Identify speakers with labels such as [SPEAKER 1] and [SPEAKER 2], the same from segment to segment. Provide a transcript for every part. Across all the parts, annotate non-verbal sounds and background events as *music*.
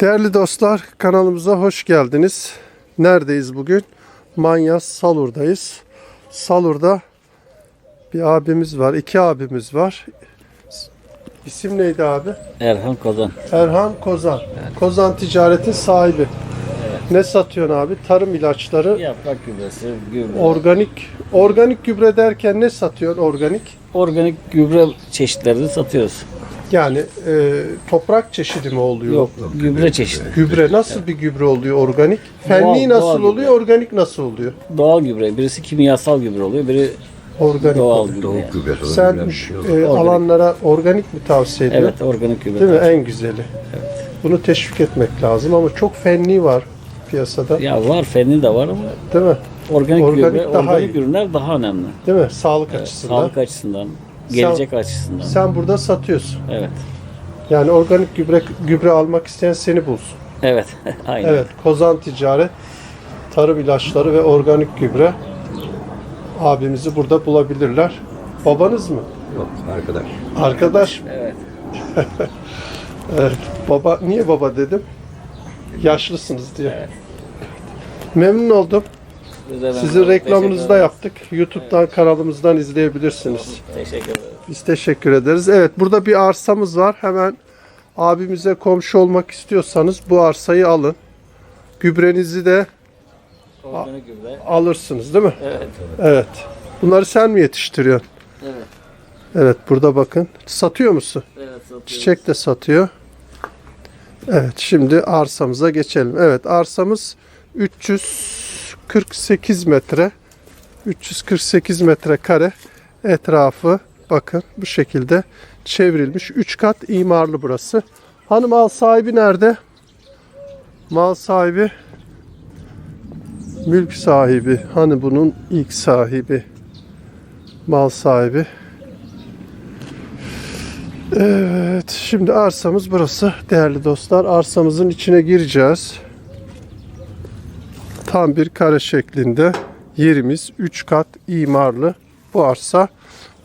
[SPEAKER 1] Değerli dostlar kanalımıza hoş geldiniz. Neredeyiz bugün? Manyas Salur'dayız. Salur'da bir abimiz var, iki abimiz var. İsim neydi abi?
[SPEAKER 2] Erhan Kozan.
[SPEAKER 1] Erhan Kozan. Kozan Ticaret'in sahibi. Ne satıyorsun abi? Tarım ilaçları,
[SPEAKER 2] Yaprak gübresi, gübre.
[SPEAKER 1] organik. Organik gübre derken ne satıyorsun organik?
[SPEAKER 2] Organik gübre çeşitlerini satıyoruz.
[SPEAKER 1] Yani e, toprak çeşidi mi oluyor?
[SPEAKER 2] Yok, gübre çeşidi.
[SPEAKER 1] Gübre nasıl bir gübre oluyor organik? Fenli
[SPEAKER 2] Doğal-
[SPEAKER 1] nasıl
[SPEAKER 2] doğal gübre.
[SPEAKER 1] oluyor? Organik nasıl oluyor?
[SPEAKER 2] Doğal gübre. Birisi kimyasal gübre oluyor, biri
[SPEAKER 1] Organik.
[SPEAKER 2] doğal gübre.
[SPEAKER 3] Tavuk gübresi olur,
[SPEAKER 1] Sen e, alanlara organik mi tavsiye ediyorsun?
[SPEAKER 2] Evet, organik gübre.
[SPEAKER 1] Değil mi? En güzeli. Bunu teşvik etmek lazım ama çok fenli var piyasada.
[SPEAKER 2] Ya var, fenli de var ama
[SPEAKER 1] Değil mi?
[SPEAKER 2] organik,
[SPEAKER 1] Organik
[SPEAKER 2] gübre,
[SPEAKER 1] daha
[SPEAKER 2] organik
[SPEAKER 1] iyi.
[SPEAKER 2] ürünler daha önemli.
[SPEAKER 1] Değil mi? Sağlık açısından.
[SPEAKER 2] Sağlık açısından, gelecek açısından.
[SPEAKER 1] Sen burada satıyorsun.
[SPEAKER 2] Evet.
[SPEAKER 1] Yani organik gübre gübre almak isteyen seni bulsun.
[SPEAKER 2] Evet, *laughs* aynen.
[SPEAKER 1] Evet, Kozan Ticaret, tarım ilaçları ve organik gübre abimizi burada bulabilirler. Babanız mı?
[SPEAKER 3] Yok arkadaş.
[SPEAKER 1] Arkadaş?
[SPEAKER 2] Evet. *laughs*
[SPEAKER 1] Evet. Baba, niye baba dedim? Yaşlısınız diye. Memnun oldum. Sizin reklamınızı da yaptık. YouTube'dan kanalımızdan izleyebilirsiniz.
[SPEAKER 2] Teşekkür ederim.
[SPEAKER 1] Biz teşekkür ederiz. Evet, burada bir arsamız var. Hemen abimize komşu olmak istiyorsanız bu arsayı alın. Gübrenizi de
[SPEAKER 2] Organik gübre.
[SPEAKER 1] alırsınız değil mi?
[SPEAKER 2] Evet.
[SPEAKER 1] Evet. Bunları sen mi yetiştiriyorsun?
[SPEAKER 2] Evet.
[SPEAKER 1] Evet, burada bakın. Satıyor musun?
[SPEAKER 2] Evet, satıyoruz.
[SPEAKER 1] Çiçek de satıyor. Evet şimdi arsamıza geçelim. Evet arsamız 348 metre. 348 metre kare etrafı bakın bu şekilde çevrilmiş. 3 kat imarlı burası. Hanım mal sahibi nerede? Mal sahibi mülk sahibi. Hani bunun ilk sahibi mal sahibi. Evet, şimdi arsamız burası değerli dostlar. Arsamızın içine gireceğiz. Tam bir kare şeklinde yerimiz 3 kat imarlı. Bu arsa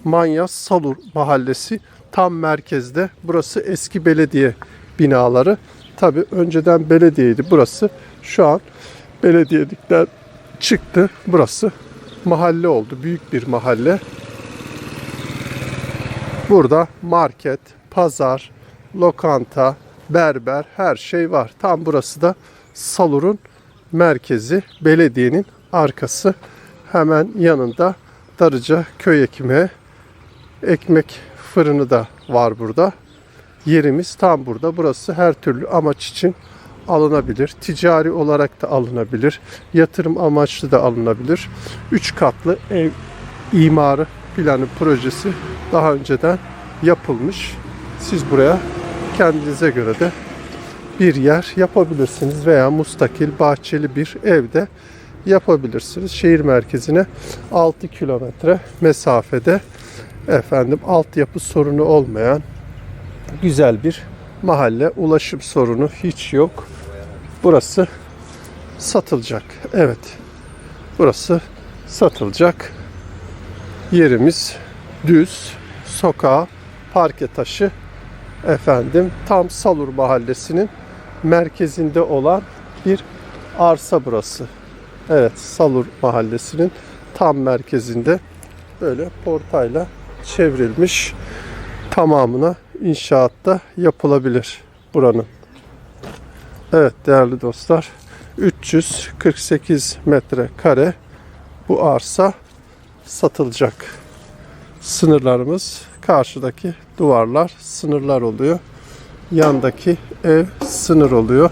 [SPEAKER 1] Manyas Salur mahallesi tam merkezde. Burası eski belediye binaları. Tabi önceden belediyeydi burası. Şu an belediyelikten çıktı. Burası mahalle oldu. Büyük bir mahalle. Burada market, pazar, lokanta, berber her şey var. Tam burası da Salur'un merkezi, belediyenin arkası. Hemen yanında Darıca köy ekmeği, ekmek fırını da var burada. Yerimiz tam burada. Burası her türlü amaç için alınabilir. Ticari olarak da alınabilir. Yatırım amaçlı da alınabilir. 3 katlı ev imarı planı projesi daha önceden yapılmış. Siz buraya kendinize göre de bir yer yapabilirsiniz veya mustakil bahçeli bir evde yapabilirsiniz. Şehir merkezine 6 kilometre mesafede efendim altyapı sorunu olmayan güzel bir mahalle. Ulaşım sorunu hiç yok. Burası satılacak. Evet. Burası satılacak yerimiz düz, sokağa, parke taşı efendim tam Salur Mahallesi'nin merkezinde olan bir arsa burası. Evet Salur Mahallesi'nin tam merkezinde böyle portayla çevrilmiş tamamına inşaatta yapılabilir buranın. Evet değerli dostlar 348 metrekare bu arsa satılacak. Sınırlarımız karşıdaki duvarlar sınırlar oluyor. Yandaki ev sınır oluyor.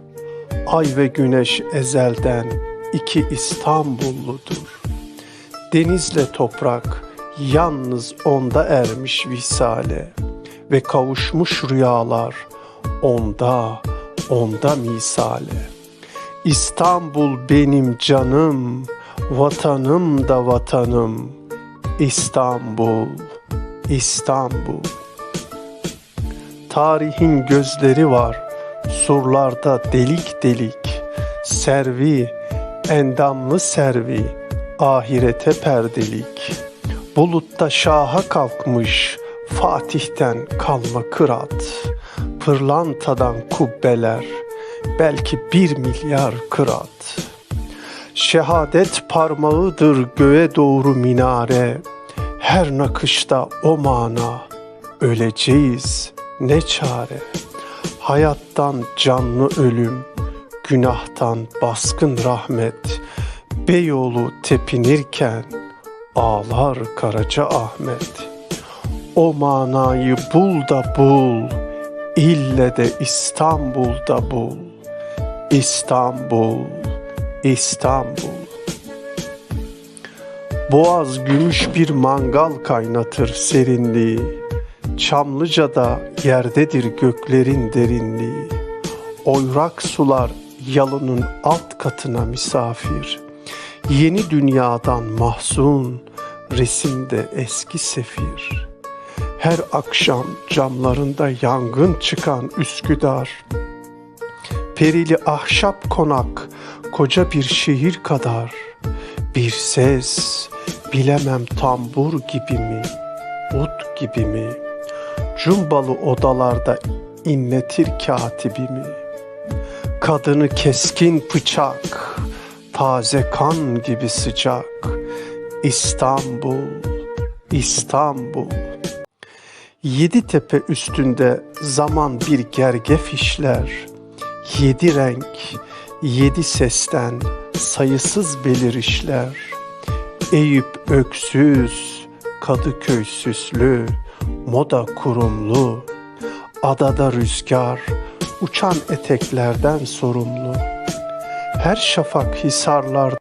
[SPEAKER 1] Ay ve güneş ezelden iki İstanbulludur. Denizle toprak yalnız onda ermiş visale ve kavuşmuş rüyalar onda, onda misale. İstanbul benim canım, vatanım da vatanım. İstanbul, İstanbul. Tarihin gözleri var, surlarda delik delik. Servi, endamlı servi, ahirete perdelik. Bulutta şaha kalkmış, Fatih'ten kalma kırat. Pırlantadan kubbeler, belki bir milyar kırat. Şehadet parmağıdır göğe doğru minare. Her nakışta o mana. Öleceğiz ne çare. Hayattan canlı ölüm, günahtan baskın rahmet. Beyoğlu tepinirken ağlar Karaca Ahmet. O manayı bul da bul, ille de İstanbul'da bul. İstanbul, İstanbul. Boğaz gümüş bir mangal kaynatır serinliği. Çamlıca'da yerdedir göklerin derinliği. Oyrak sular yalının alt katına misafir. Yeni dünyadan mahzun, resimde eski sefir. Her akşam camlarında yangın çıkan Üsküdar. Perili ahşap konak, koca bir şehir kadar. Bir ses, bilemem tambur gibi mi, ut gibi mi? Cumbalı odalarda inletir katibimi. Kadını keskin bıçak, taze kan gibi sıcak. İstanbul, İstanbul. Yedi tepe üstünde zaman bir gergef işler. Yedi renk, yedi sesten sayısız belirişler. Eyüp öksüz, Kadıköy süslü, moda kurumlu. Adada rüzgar, uçan eteklerden sorumlu. Her şafak hisarlar